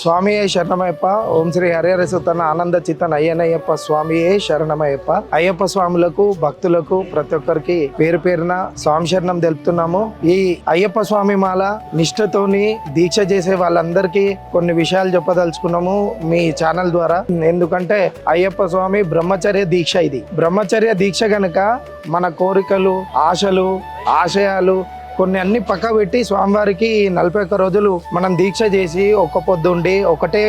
స్వామియే శరణమయ్యప్ప. ఓం శ్రీ హరిహర సుతన ఆనంద చిత్తన అయ్యనయ్యప్ప స్వామియే శరణమయ్యప్ప. అయ్యప్ప స్వాములకు భక్తులకు ప్రతి ఒక్కరికి పేరు పేరున స్వామి శరణం తెలుపుతున్నాము. ఈ అయ్యప్ప స్వామి మాల నిష్ఠతోని దీక్ష చేసే వాళ్ళందరికీ కొన్ని విషయాలు చెప్పదలుచుకున్నాము మీ ఛానల్ ద్వారా. ఎందుకంటే అయ్యప్ప స్వామి బ్రహ్మచర్య దీక్ష ఇది. బ్రహ్మచర్య దీక్ష గనక మన కోరికలు ఆశలు ఆశయాలు కొన్ని అన్ని పక్క పెట్టి స్వామివారికి నలభై ఒక్క రోజులు మనం దీక్ష చేసి ఒక్క పొద్దుండి ఒకటే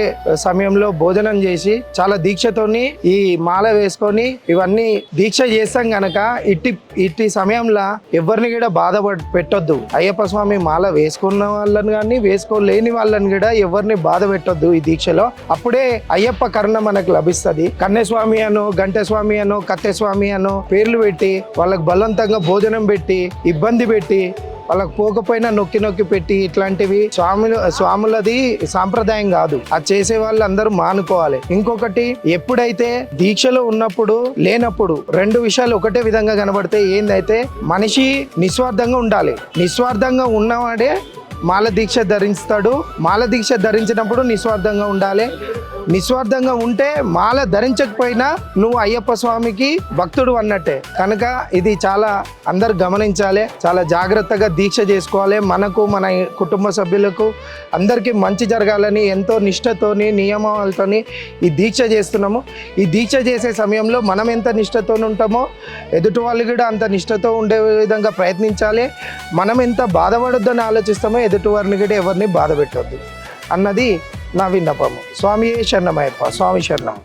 సమయంలో భోజనం చేసి చాలా దీక్షతోని ఈ మాల వేసుకొని ఇవన్నీ దీక్ష చేస్తాం గనక ఇట్టి ఇట్టి సమయంలో ఎవరిని కూడా బాధ పెట్టొద్దు. అయ్యప్ప స్వామి మాల వేసుకున్న వాళ్ళని కానీ వేసుకోలేని వాళ్ళని కూడా ఎవరిని బాధ పెట్టొద్దు ఈ దీక్షలో. అప్పుడే అయ్యప్ప కరుణ మనకు లభిస్తుంది. కన్నెస్వామి అనో గంటస్వామి అనో కత్తెస్వామి అనో పేర్లు పెట్టి వాళ్ళకు బలవంతంగా భోజనం పెట్టి ఇబ్బంది పెట్టి వాళ్ళకి పోకపోయినా నొక్కి నొక్కి పెట్టి ఇట్లాంటివి స్వాములు స్వాములది సాంప్రదాయం కాదు. అది చేసే వాళ్ళు అందరూ మానుకోవాలి. ఇంకొకటి ఎప్పుడైతే దీక్షలో ఉన్నప్పుడు లేనప్పుడు రెండు విషయాలు ఒకటే విధంగా కనబడితే ఏందైతే మనిషి నిస్వార్థంగా ఉండాలి. నిస్వార్థంగా ఉన్నవాడే మాల దీక్ష ధరిస్తాడు మాల దీక్ష ధరించినప్పుడు నిస్వార్థంగా ఉండాలి. నిస్వార్థంగా ఉంటే మాల ధరించకపోయినా నువ్వు అయ్యప్ప స్వామికి భక్తుడు అన్నట్టే. కనుక ఇది చాలా అందరు గమనించాలి చాలా జాగ్రత్తగా దీక్ష చేసుకోవాలి. మనకు మన కుటుంబ సభ్యులకు అందరికీ మంచి జరగాలని ఎంతో నిష్టతోని నియమాలతోని ఈ దీక్ష చేస్తున్నాము. ఈ దీక్ష చేసే సమయంలో మనం ఎంత నిష్టతో ఉంటామో ఎదుటి వాళ్ళు కూడా అంత నిష్టతో ఉండే విధంగా ప్రయత్నించాలి. మనం ఎంత బాధపడొద్దని ఆలోచిస్తామో ఎదుటి వారిని కూడా ఎవరిని బాధ పెట్టొద్దు. అన్నది నా విన్నపము. స్వామి శరణమయ్యప్ప స్వామి శరణం.